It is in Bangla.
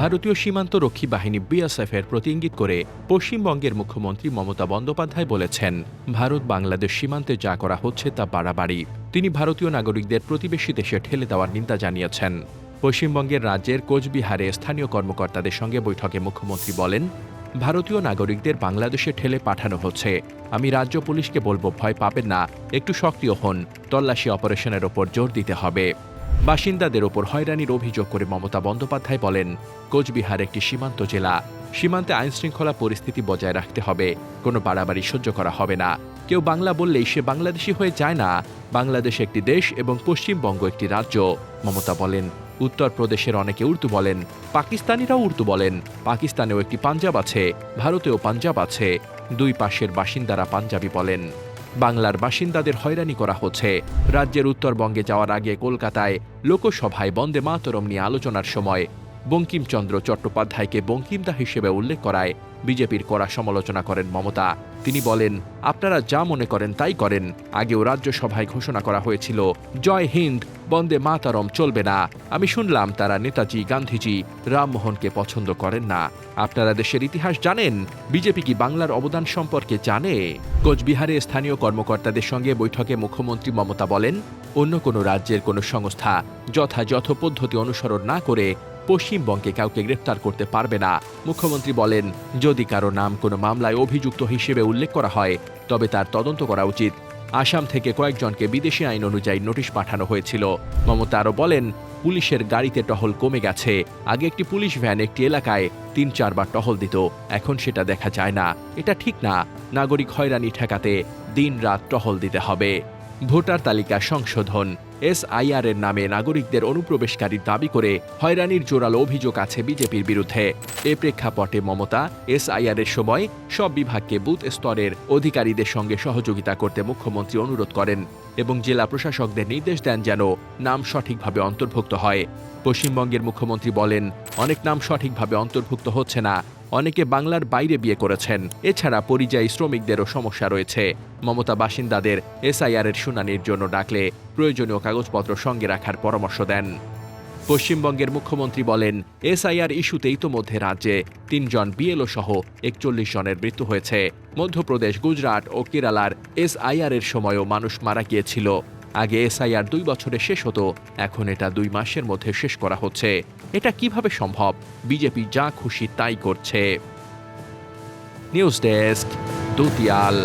ভারতীয় সীমান্ত রক্ষী বাহিনী বিএসএফ এর প্রতি ইঙ্গিত করে পশ্চিমবঙ্গের মুখ্যমন্ত্রী মমতা বন্দ্যোপাধ্যায় বলেছেন, ভারত বাংলাদেশ সীমান্তে যা করা হচ্ছে তা বাড়াবাড়ি। তিনি ভারতীয় নাগরিকদের প্রতিবেশী দেশে ঠেলে দেওয়ার নিন্দা জানিয়েছেন। পশ্চিমবঙ্গের রাজ্যের কোচবিহারে স্থানীয় কর্মকর্তাদের সঙ্গে বৈঠকে মুখ্যমন্ত্রী বলেন, ভারতীয় নাগরিকদের বাংলাদেশে ঠেলে পাঠানো হচ্ছে। আমি রাজ্য পুলিশকে বলব, ভয় পাবেন না, একটু সক্রিয় হন, তল্লাশি অপারেশনের ওপর জোর দিতে হবে। বাসিন্দাদের ওপর হয়রানির অভিযোগ করে মমতা বন্দ্যোপাধ্যায় বলেন, কোচবিহার একটি সীমান্ত জেলা। সীমান্তে আইনশৃঙ্খলা পরিস্থিতি বজায় রাখতে হবে। কোনো বাড়াবাড়ি সহ্য করা হবে না। কেউ বাংলা বললেই সে বাংলাদেশি হয়ে যায় না। বাংলাদেশ একটি দেশ এবং পশ্চিমবঙ্গ একটি রাজ্য। মমতা বলেন, উত্তরপ্রদেশের অনেকে উর্দু বলেন, পাকিস্তানিরাও উর্দু বলেন। পাকিস্তানেও একটি পাঞ্জাব আছে, ভারতেও পাঞ্জাব আছে। দুই পাশের বাসিন্দারা পাঞ্জাবি বলেন। বাংলার বাসিন্দাদের হয়রানি করা হচ্ছে। রাজ্যের উত্তরবঙ্গে যাওয়ার আগে কলকাতায় লোকসভায় বন্দে মাতরম নিয়ে আলোচনার সময় বঙ্কিমচন্দ্র চট্টোপাধ্যায়কে বঙ্কিমদা হিসেবে উল্লেখ করায় বিজেপির কড়া সমালোচনা করেন মমতা। তিনি বলেন, আপনারা যা মনে করেন তাই করেন। আগেও রাজ্যসভায় ঘোষণা করা হয়েছিল, জয় হিন্দ, বন্দে মাতারম, চলবে না। আমি শুনলাম তারা নেতাজি, গান্ধীজি রামমোহনকে পছন্দ করেন না। আপনারা দেশের ইতিহাস জানেন? বিজেপি কি বাংলার অবদান সম্পর্কে জানে? কোচবিহারে স্থানীয় কর্মকর্তাদের সঙ্গে বৈঠকে মুখ্যমন্ত্রী মমতা বলেন, অন্য কোনো রাজ্যের কোনো সংস্থা যথাযথ পদ্ধতি অনুসরণ না করে পশ্চিমবঙ্গে কাউকে গ্রেপ্তার করতে পারবে না। মুখ্যমন্ত্রী বলেন, যদি কারও নাম কোনো মামলায় অভিযুক্ত হিসেবে উল্লেখ করা হয়, তবে তার তদন্ত করা উচিত। আসাম থেকে কয়েকজনকে বিদেশি আইন অনুযায়ী নোটিশ পাঠানো হয়েছিল। মমতা আরও বলেন, পুলিশের গাড়িতে টহল কমে গেছে। আগে একটি পুলিশ ভ্যান একটি এলাকায় তিন চারবার টহল দিত, এখন সেটা দেখা যায় না। এটা ঠিক না। নাগরিক হয়রানি ঠেকাতে দিন রাত টহল দিতে হবে। ভোটার তালিকা সংশোধন। এসআইআর এর নামে নাগরিকদের অনুপ্রবেশকারীর দাবি করে হয়রানির জোরালো অভিযোগ আছে বিজেপির বিরুদ্ধে। এ প্রেক্ষাপটে মমতা এসআইআর এর সময় সব বিভাগকে বুথ স্তরের অধিকারীদের সঙ্গে সহযোগিতা করতে মুখ্যমন্ত্রী অনুরোধ করেন এবং জেলা প্রশাসকদের নির্দেশ দেন যেন নাম সঠিকভাবে অন্তর্ভুক্ত হয়। পশ্চিমবঙ্গের মুখ্যমন্ত্রী বলেন, অনেক নাম সঠিকভাবে অন্তর্ভুক্ত হচ্ছে না। অনেকে বাংলার বাইরে বিয়ে করেছেন। এছাড়া পরিযায়ী শ্রমিকদেরও সমস্যা রয়েছে। মমতা বাসিন্দাদের এসআইআর এর শুনানির জন্য ডাকলে প্রয়োজনীয় কাগজপত্র সঙ্গে রাখার পরামর্শ দেন। পশ্চিমবঙ্গের মুখ্যমন্ত্রী বলেন, এসআইআর ইস্যুতে ইতোমধ্যে রাজ্যে তিনজন বিএলও সহ একচল্লিশ জনের মৃত্যু হয়েছে। মধ্যপ্রদেশ, গুজরাট ও কেরালার এসআইআর এর সময়ও মানুষ মারা গিয়েছিল। আগে এসআইআর দুই বছরে শেষ হতো, এখন এটা দুই মাসের মধ্যে শেষ করা হচ্ছে। এটা কীভাবে সম্ভব? বিজেপি যা খুশি তাই করছে। News desk, দুতিয়াল।